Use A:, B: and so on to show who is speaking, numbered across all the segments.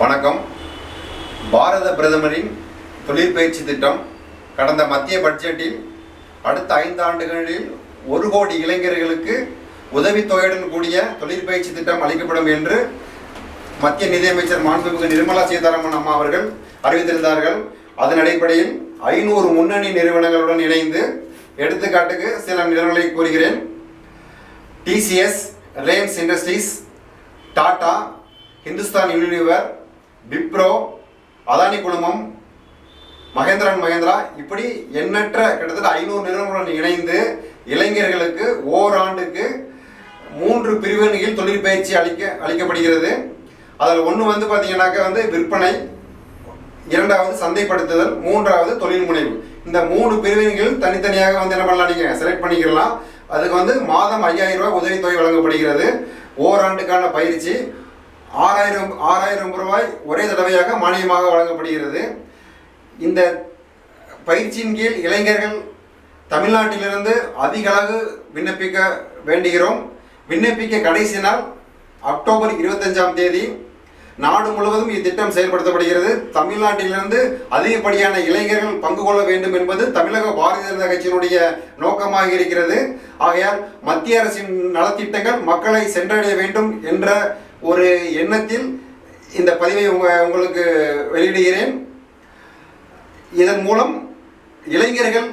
A: வணக்கம். பாரத பிரதமரின் தொழிற்பயிற்சி திட்டம் கடந்த மத்திய பட்ஜெட்டில் அடுத்த ஐந்து ஆண்டுகளில் ஒரு கோடி இளைஞர்களுக்கு உதவித்தொகையுடன் கூடிய தொழிற்பயிற்சி திட்டம் அளிக்கப்படும் என்று மத்திய நிதியமைச்சர் மாண்புமிகு நிர்மலா சீதாராமன் அம்மா அவர்கள் அறிவித்திருந்தார்கள். அதன் அடிப்படையில் ஐநூறு முன்னணி நிறுவனங்களுடன் இணைந்து எடுத்துக்காட்டுக்கு சில நிறுவனங்களை கூறுகிறேன். TCS Reliance Industries Tata Hindustan Unilever Wipro Adani குழுமம் மகேந்திரன் மகேந்திரா இப்படி எண்ணற்ற கிட்டத்தட்ட ஐநூறு நிறுவனங்களுடன் இணைந்து இளைஞர்களுக்கு ஓராண்டுக்கு மூன்று பிரிவினையில் தொழிற்பயிற்சி அளிக்க அளிக்கப்படுகிறது. அதில் ஒன்று வந்து பார்த்தீங்கன்னாக்கா வந்து விற்பனை இரண்டாவது சந்தைப்படுத்துதல் மூன்றாவது தொழில் முனைவு. இந்த மூணு பிரிவினைகள் தனித்தனியாக வந்து என்ன பண்ணலாம் நீங்கள் செலக்ட் பண்ணிக்கலாம் அதுக்கு வந்து மாதம் ஐயாயிரம் ரூபாய் உதவித்தொகை வழங்கப்படுகிறது. ஓராண்டுக்கான பயிற்சி. ஆறாயிரம் ஆறாயிரம் ரூபாய் ஒரே தடவையாக மானியமாக வழங்கப்படுகிறது. இந்த பயிற்சியின் கீழ் இளைஞர்கள் தமிழ்நாட்டிலிருந்து அதிக அளவு விண்ணப்பிக்க வேண்டுகிறோம். விண்ணப்பிக்க கடைசி நாள் அக்டோபர் இருபத்தஞ்சாம் தேதி. நாடு முழுவதும் இத்திட்டம் செயல்படுத்தப்படுகிறது. தமிழ்நாட்டிலிருந்து அதிகப்படியான இளைஞர்கள் பங்கு கொள்ள வேண்டும் என்பது தமிழக பாரதிய ஜனதா கட்சியினுடைய நோக்கமாக இருக்கிறது. ஆகையால் மத்திய அரசின் நலத்திட்டங்கள் மக்களை சென்றடைய வேண்டும் என்ற ஒரு எண்ணத்தில் இந்த பதிவை உங்க உங்களுக்கு வெளியிடுகிறேன். இதன் மூலம் இளைஞர்கள்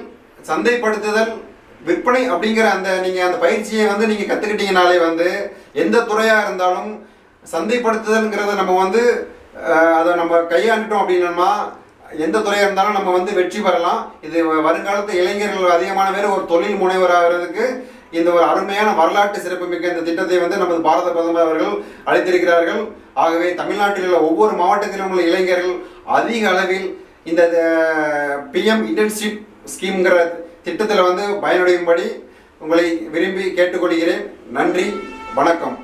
A: சந்தைப்படுத்துதல் விற்பனை அப்படிங்கிற அந்த நீங்கள் அந்த பயிற்சியை வந்து நீங்கள் கற்றுக்கிட்டீங்கனாலே வந்து எந்த துறையாக இருந்தாலும் சந்தைப்படுத்துதல்ங்கிறத நம்ம வந்து அதை நம்ம கையாண்டுட்டோம் அப்படின்னோம்னா எந்த துறையாக இருந்தாலும் நம்ம வந்து வெற்றி பெறலாம். இது வருங்காலத்து இளைஞர்கள் அதிகமான பேர் ஒரு தொழில் முனைவர் ஆகிறதுக்கு இந்த ஒரு அருமையான வரலாற்று சிறப்புமிக்க இந்த திட்டத்தை வந்து நமது பாரத பிரதமர் அவர்கள் அளித்திருக்கிறார்கள். ஆகவே தமிழ்நாட்டில் உள்ள ஒவ்வொரு மாவட்டத்திலும் உள்ள இளைஞர்கள் அதிக அளவில் இந்த பிஎம் இன்டர்ன்ஷிப் ஸ்கீம்ங்கிற திட்டத்தில் வந்து பயனடையும்படி உங்களை விரும்பி கேட்டுக்கொள்கிறேன். நன்றி வணக்கம்.